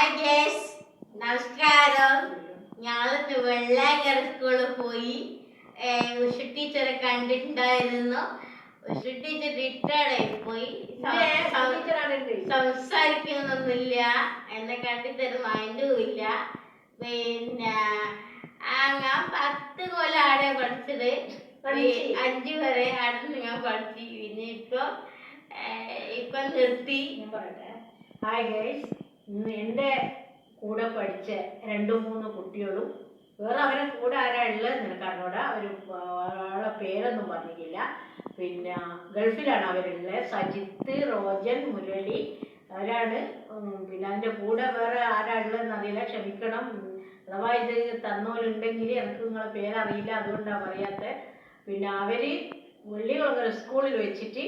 Hi guys നമസ്കാരം. ഞങ്ങളിന്ന് വെള്ളാങ്കര സ്കൂളിൽ പോയി ഉഷ ടീച്ചറെ കണ്ടിട്ടുണ്ടായിരുന്നു. ഉഷ ടീച്ചർ റിട്ടയർഡ് ആയി പോയി. സംസാരിക്കുന്നൊന്നുമില്ല. എന്നെ കണ്ടിട്ടൊരു മൈൻഡും ഇല്ല. പിന്നെ ഞാൻ പത്ത് കൊല്ലം ആടെ പഠിച്ചത് അഞ്ചു വരെ അവിടെ ഞാൻ പഠിച്ചു. പിന്നെ ഇപ്പൊ ഇപ്പൊ നിർത്തി. ഹായ് ഗൈസ് ഇന്ന് എന്റെ കൂടെ പഠിച്ച രണ്ട് മൂന്ന് കുട്ടികളും വേറെ അവരെ കൂടെ ആരാ ഉള്ളത് നിനക്ക് അറിഞ്ഞൂടാ അവർ പേരൊന്നും പറഞ്ഞിട്ടില്ല. പിന്നെ ഗൾഫിലാണ് അവരുള്ളത്. സജിത്ത് റോജൻ മുരളി അവരാണ്. പിന്നെ അതിന്റെ കൂടെ വേറെ ആരാ ഉള്ളതെന്ന് അറിയില്ല. ക്ഷമിക്കണം. അഥവാ ഇത് തന്നോലുണ്ടെങ്കിൽ എനിക്ക് നിങ്ങളെ പേരറിയില്ല അതുകൊണ്ടാണ് പറയാത്തത് പിന്നെ അവർ വെള്ളികുളങ്ങര സ്കൂളിൽ വെച്ചിട്ട്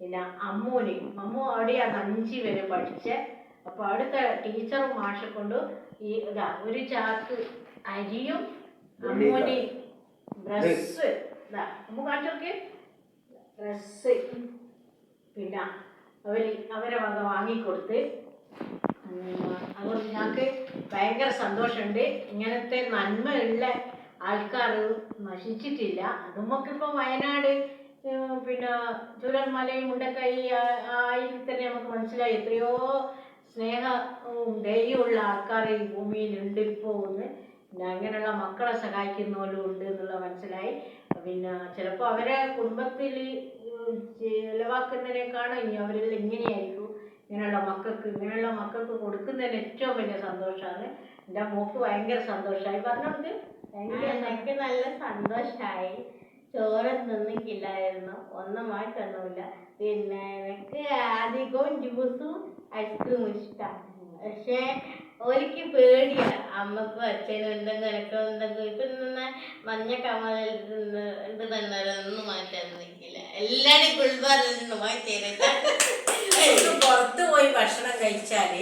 പിന്നെ അമ്മൂന് അമ്മു അവിടെയാണ് അഞ്ച് വരെ പഠിച്ചത് അപ്പോൾ അവിടുത്തെ ടീച്ചറും മാഷെ കൊണ്ട് ഈ ഇതാ ഒരു ചാക്ക് അരിയും അമ്മൂനി ഡ്രസ്സ് ഇതാ അമ്മ കാണിച്ചോക്കെ ഡ്രസ് പിന്നെ അവർ അവരെ വക വാങ്ങിക്കൊടുത്ത്. അതുകൊണ്ട് ഞങ്ങൾക്ക് ഭയങ്കര സന്തോഷമുണ്ട്. ഇങ്ങനത്തെ നന്മയുള്ള ആൾക്കാർ നശിച്ചിട്ടില്ല. അത് നമുക്കിപ്പോൾ വയനാട് പിന്നെ ചുരൽമലയും മുണ്ടക്കൈ ആയി തന്നെ നമുക്ക് മനസ്സിലായി. എത്രയോ സ്നേഹവും ദയുള്ള ആൾക്കാർ ഈ ഭൂമിയിലുണ്ട് ഇപ്പോൾ ഒന്ന് പിന്നെ അങ്ങനെയുള്ള മക്കളെ സഹായിക്കുന്നവരും ഉണ്ട് എന്നുള്ള മനസ്സിലായി. പിന്നെ ചിലപ്പോൾ അവരെ കുടുംബത്തിൽ ചിലവാക്കുന്നതിനേക്കാളും ഇനി അവരെല്ലാം ഇങ്ങനെയായിരിക്കും. ഇങ്ങനെയുള്ള മക്കൾക്ക് ഇങ്ങനെയുള്ള മക്കൾക്ക് കൊടുക്കുന്നതിന് ഏറ്റവും വലിയ സന്തോഷമാണ് എന്റെ മോക്ക് ഭയങ്കര സന്തോഷമായി പറഞ്ഞുകൊണ്ട്. എനിക്ക് നല്ല സന്തോഷായി. ചോറ് തിന്നിക്കില്ലായിരുന്നു ഒന്നും മാറ്റൊന്നുമില്ല പിന്നെ എനിക്ക് അധികവും ജ്യൂസും ഐസ്ക്രീമും ഇഷ്ടമാണ് പക്ഷേ ഒരിക്കൽ പേടിയാ. അമ്മക്കും അച്ഛനും എന്തെങ്കിലും എനിക്ക് എന്തെങ്കിലും ഇപ്പൊ നിന്ന് മഞ്ഞ നിന്ന് ഇത് തന്നെ ഒന്നും മാറ്റാൻ നിൽക്കില്ല എല്ലാരും കുൾബാറിൽ മാറ്റിയത് പുറത്ത് പോയി ഭക്ഷണം കഴിച്ചാൽ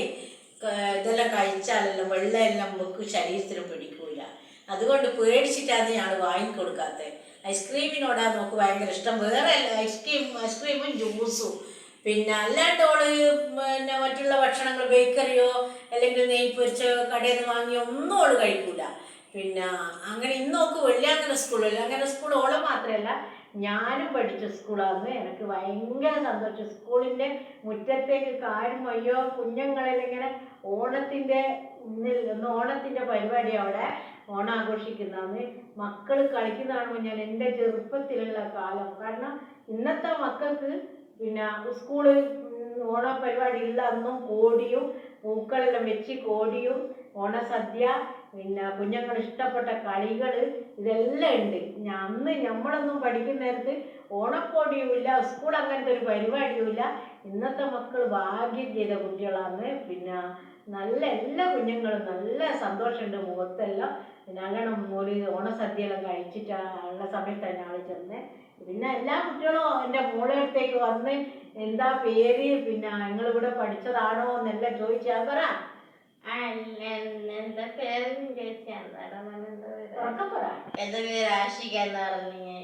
ക- ഇതെല്ലാം കഴിച്ചാലല്ലോ വെള്ളമെല്ലാം നമുക്ക് ശരീരത്തിന് പിടിക്കൂല. അതുകൊണ്ട് പേടിച്ചിട്ടാണ് ഞങ്ങൾ വാങ്ങിക്കൊടുക്കാത്തത് ഐസ്ക്രീമിനോടാ നമുക്ക് ഭയങ്കര ഇഷ്ടം. വേറെ ഐസ്ക്രീം ഐസ്ക്രീമും ജ്യൂസും പിന്നെ അല്ലാണ്ട് ഓൾ പിന്നെ മറ്റുള്ള ഭക്ഷണങ്ങൾ ബേക്കറിയോ അല്ലെങ്കിൽ നെയ് പൊരിച്ച കടയിൽ നിന്ന് വാങ്ങിയോ ഒന്നും ഓൾ കഴിക്കൂല. പിന്നെ അങ്ങനെ ഇന്നോക്ക് വെള്ളിയാങ്കര സ്കൂളില്ല അങ്ങനെ സ്കൂൾ ഓളെ മാത്രമല്ല ഞാനും പഠിച്ച സ്കൂളാണ് എനിക്ക് ഭയങ്കര സന്തോഷം. സ്കൂളിന്റെ മുറ്റത്തേക്ക് കാരും അയ്യോ കുഞ്ഞുങ്ങളെല്ലാം ഇങ്ങനെ ഓണത്തിന്റെ ഇന്ന് ഓണത്തിന്റെ പരിപാടി അവിടെ. ഓണം ആഘോഷിക്കുന്നതാണ് മക്കൾ കളിക്കുന്ന കാണുമ്പോൾ ഞാൻ എന്റെ ചെറുപ്പത്തിലുള്ള കാലം. കാരണം ഇന്നത്തെ മക്കൾക്ക് പിന്നെ സ്കൂളിൽ ഓണ പരിപാടി ഉള്ള അന്നും കോടിയും പൂക്കളെല്ലാം വെച്ച് കോടിയും ഓണസദ്യ പിന്നെ കുഞ്ഞുങ്ങൾ ഇഷ്ടപ്പെട്ട കളികൾ ഇതെല്ലാം ഉണ്ട്. അന്ന് നമ്മളൊന്നും പഠിക്കുന്ന നേരത്ത് ഓണക്കോടിയുമില്ല സ്കൂൾ അങ്ങനത്തെ ഒരു പരിപാടിയുമില്ല. ഇന്നത്തെ മക്കൾ ഭാഗ്യം ചെയ്ത കുട്ടികളാണ്. പിന്നെ നല്ല എല്ലാ കുഞ്ഞുങ്ങളും നല്ല സന്തോഷമുണ്ട് മുഖത്തെല്ലാം. അങ്ങനെ ഒരു ഓണസദ്യയെല്ലാം കഴിച്ചിട്ട് ഉള്ള സമയത്താണ് ഞങ്ങൾ ചെന്ന് പിന്നെ എല്ലാ കുട്ടികളും എന്റെ മോളെ അടുത്തേക്ക് വന്ന് എന്താ പേര് പിന്നെ നിങ്ങളിവിടെ പഠിച്ചതാണോ എന്നെല്ലാം ചോദിച്ചാൽ പറ. എന്റെ പേരും? എന്റെ പേര് ആഷിക എന്ന് പറഞ്ഞേ.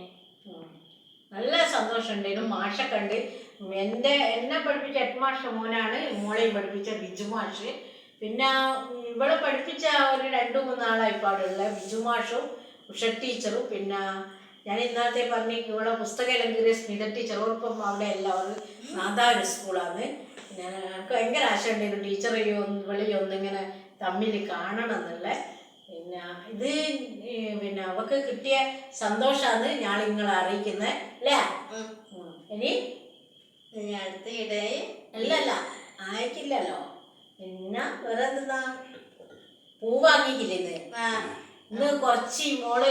നല്ല സന്തോഷമുണ്ടായിരുന്നു മാഷ കണ്ട്. എന്റെ എന്നെ പഠിപ്പിച്ച ഹെഡ് മാഷ മോനാണ്. മോളെയും പഠിപ്പിച്ച ബിജു മാഷ്. പിന്നെ ഇവളെ പഠിപ്പിച്ച ഒരു രണ്ട് മൂന്നാളായിപ്പാടുള്ള ബിജു മാഷും ഉഷ ടീച്ചറും. പിന്നെ ഞാൻ ഇന്നത്തെ പറഞ്ഞ ഇവിടെ പുസ്തകം കീറിയ സ്മിത ടീച്ചർ ഇപ്പം അവിടെ എല്ലാവരും അവർ ഒരു സ്കൂളാണ്. ഞാൻ എനിക്ക് ഭയങ്കര ആശയുണ്ടായിരുന്നു ടീച്ചറെയോ ഇവളെയോ ഒന്നിങ്ങനെ തമ്മിൽ കാണണം എന്നുള്ള പിന്നെ ഇത് പിന്നെ അവക്ക് കിട്ടിയ സന്തോഷമാണ് ഞാൻ നിങ്ങളെ അറിയിക്കുന്നത് അല്ലേ. ഇനി? അടുത്തിടെ അല്ലല്ല ആയിക്കില്ലല്ലോ പിന്നെ വേറെ എന്താ പൂ വാങ്ങിക്കില്ലേ ഇന്ന് കുറച്ച് മോൾ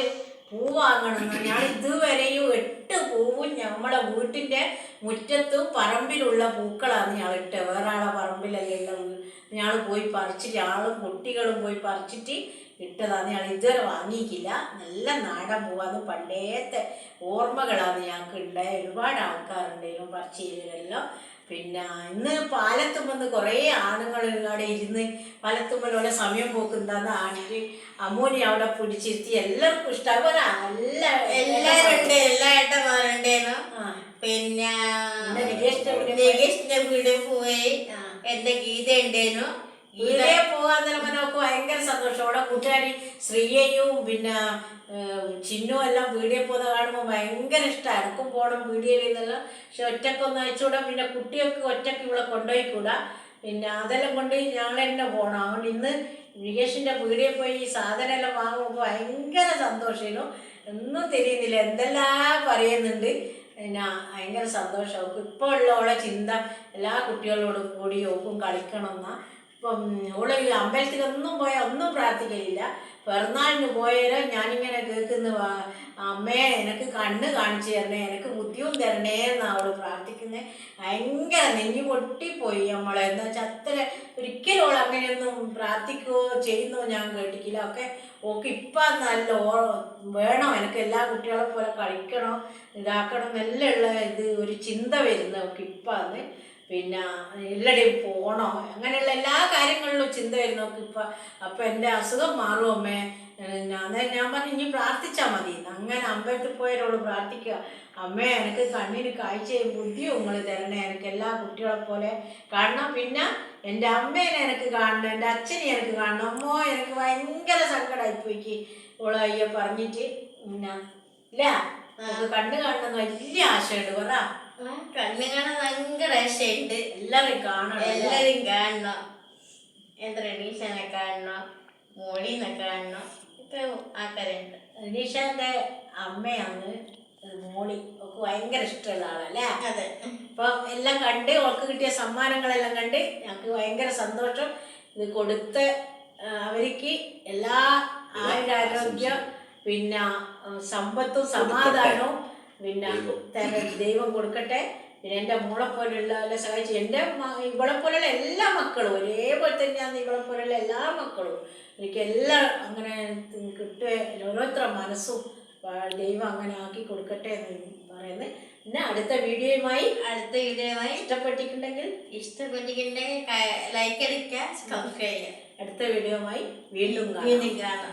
പൂ വാങ്ങണം. ഞാൻ ഇതുവരെയും എട്ട് പൂവും ഞമ്മടെ വീട്ടിന്റെ മുറ്റത്തും പറമ്പിലുള്ള പൂക്കളാണ് ഞാൻ ഇട്ട്. വേറെ ആളെ പറമ്പിലല്ല ഞങ്ങൾ പോയി പറിച്ചിട്ട് ആളും കുട്ടികളും പോയി പറിച്ചിട്ട് ഇട്ടതാണ്. ഞാൻ ഇതുവരെ വാങ്ങിക്കില്ല. നല്ല നാടൻ പൂവാന്ന് പണ്ടേത്തെ ഓർമ്മകളാണ് ഞങ്ങൾക്ക് ഉണ്ടായ. ഒരുപാട് ആൾക്കാരുണ്ടെങ്കിലും പറിച്ചിലെല്ലാം പിന്നെ ഇന്ന് പാലത്തുമ്പന്ന് കുറേ ആണുങ്ങൾ അവിടെ ഇരുന്ന് പാലത്തുമ്പലുള്ള സമയം പോക്കുന്നതാണ് ആണിട്ട് അമ്മൂനി അവിടെ പിടിച്ചിരുത്തി എല്ലാവർക്കും ഇഷ്ടം. എല്ലാ എല്ലാരും ഉണ്ട് എല്ലാ ഏട്ടന്മാരുണ്ടേനു. പിന്നെ നികേഷിന്റെ വീട് പോയി? എന്റെ ഗീത ഉണ്ടേനു ഗീതയെ തന്നെ നമുക്ക് ഭയങ്കര കൂട്ടുകാരി ശ്രീയയും പിന്നെ ചിന്നും എല്ലാം വീഡിയോ പോകുന്ന കാണുമ്പോൾ ഭയങ്കര ഇഷ്ടമാണ് അടുക്കും പോകണം വീടിയിൽ നിന്നെല്ലാം പക്ഷെ ഒന്ന് അയച്ചുകൂടാ. പിന്നെ കുട്ടികൾക്ക് ഒറ്റയ്ക്ക് ഇവിടെ കൊണ്ടുപോയിക്കൂടാ. പിന്നെ അതെല്ലാം കൊണ്ട് ഞങ്ങൾ തന്നെ പോകണം അതുകൊണ്ട് ഇന്ന് വികേഷിന്റെ വീഡിയോ പോയി ഈ സാധനം എല്ലാം വാങ്ങുമ്പോൾ ഭയങ്കര സന്തോഷമായിരുന്നു ഒന്നും തിരിയുന്നില്ല. എന്തെല്ലാം പറയുന്നുണ്ട്. പിന്നെ ഭയങ്കര സന്തോഷം. ഇപ്പോൾ ഉള്ള ഓളെ ചിന്ത എല്ലാ കുട്ടികളോടും കൂടി ഒപ്പം കളിക്കണം ഇപ്പം ഓൾ ഈ അമ്പലത്തിലൊന്നും പോയാൽ ഒന്നും പ്രാർത്ഥിക്കലില്ല. പിറന്നാളിന് പോയാലോ ഞാനിങ്ങനെ കേൾക്കുന്ന അമ്മേ എനിക്ക് കണ്ണ് കാണിച്ചു തരണേ എനിക്ക് ബുദ്ധിയും തരണേ എന്നാണ് അവൾ പ്രാർത്ഥിക്കുന്നത് ഭയങ്കര നെഞ്ഞു പൊട്ടിപ്പോയി നമ്മളെ എന്ന് വെച്ചാൽ അത്ര ഒരിക്കലും അവൾ അങ്ങനെയൊന്നും പ്രാർത്ഥിക്കുകയോ ചെയ്യുന്നോ ഞാൻ കേട്ടിക്കില്ല ഒക്കെ ഓക്കെ ഇപ്പം നല്ല ഓ വേണം എനിക്ക് എല്ലാ കുട്ടികളെ പോലെ കളിക്കണം ഇതാക്കണം എന്നെല്ലാം ഉള്ള ഇത് ഒരു ചിന്ത വരുന്നത് ഓക്കെ ഇപ്പം അത് പിന്നെ എല്ലാടെയും പോണോ. അങ്ങനെയുള്ള എല്ലാ കാര്യങ്ങളിലും ചിന്ത വരുന്നു ഇപ്പം അപ്പം എന്റെ അസുഖം മാറും അമ്മേ. അന്നേരം ഞാൻ പറഞ്ഞു ഇനി പ്രാർത്ഥിച്ചാൽ മതി. അങ്ങനെ അമ്പലത്തിൽ പോയവരോട് പ്രാർത്ഥിക്കുക. അമ്മേ എനിക്ക് കണ്ണിന് കാഴ്ചയും ബുദ്ധിയും നിങ്ങൾ തരണേ. എനിക്ക് എല്ലാ കുട്ടികളെ പോലെ കാണണം. പിന്നെ എന്റെ അമ്മേനെ എനിക്ക് കാണണം. എന്റെ അച്ഛനെ എനിക്ക് കാണണം. അമ്മോ എനിക്ക് ഭയങ്കര സങ്കടമായി പോയിക്ക് ഓളയ്യ പറഞ്ഞിട്ട് പിന്നെ ഇല്ല. നമുക്ക് കണ്ണ് കാണണം വലിയ ആശയുണ്ട്. പറ കണ്ണ് കാണാൻ ഭയങ്കര ആശയുണ്ട്. എല്ലാവരും കാണണം? എല്ലാരും കാണണം. എന്താ റെഡീഷനെ കാണണം മോളിനെ കാണണം. ഇപ്പൊ ആൾക്കാരുണ്ട്. അനീഷന്റെ അമ്മയാണ് മോളി. ഒക്കെ ഭയങ്കര ഇഷ്ടമുള്ള ആളല്ലേ അതെ. അപ്പൊ എല്ലാം കണ്ട് അവൾക്ക് കിട്ടിയ സമ്മാനങ്ങളെല്ലാം കണ്ട് ഞങ്ങൾക്ക് ഭയങ്കര സന്തോഷം. ഇത് കൊടുത്ത് അവർക്ക് എല്ലാ ആയുരാരോഗ്യം പിന്നെ സമ്പത്തും സമാധാനവും പിന്നെ തന്നെ ദൈവം കൊടുക്കട്ടെ. പിന്നെ എന്റെ മോളെ പോലെയുള്ള സഹായിച്ചു എന്റെ ഇവളെ പോലെയുള്ള എല്ലാ മക്കളും ഒരേപോലെ തന്നെയാണ് ഇവളെ പോലെയുള്ള എല്ലാ മക്കളും. എനിക്ക് എല്ലാം അങ്ങനെ കിട്ടുക ഓരോരുത്തരുടെ മനസ്സും ദൈവം അങ്ങനെ ആക്കി കൊടുക്കട്ടെ എന്ന് പറയുന്നത്. പിന്നെ അടുത്ത വീഡിയോയുമായി അടുത്ത വീഡിയോയുമായി ഇഷ്ടപ്പെട്ടിട്ടുണ്ടെങ്കിൽ ഇഷ്ടപ്പെട്ടിട്ടുണ്ടെങ്കിൽ ലൈക്ക് അടിക്കുക സബ്സ്ക്രൈബ് ചെയ്യുക. അടുത്ത വീഡിയോയുമായി വീണ്ടും കാണാം. വീണ്ടും കാണാം.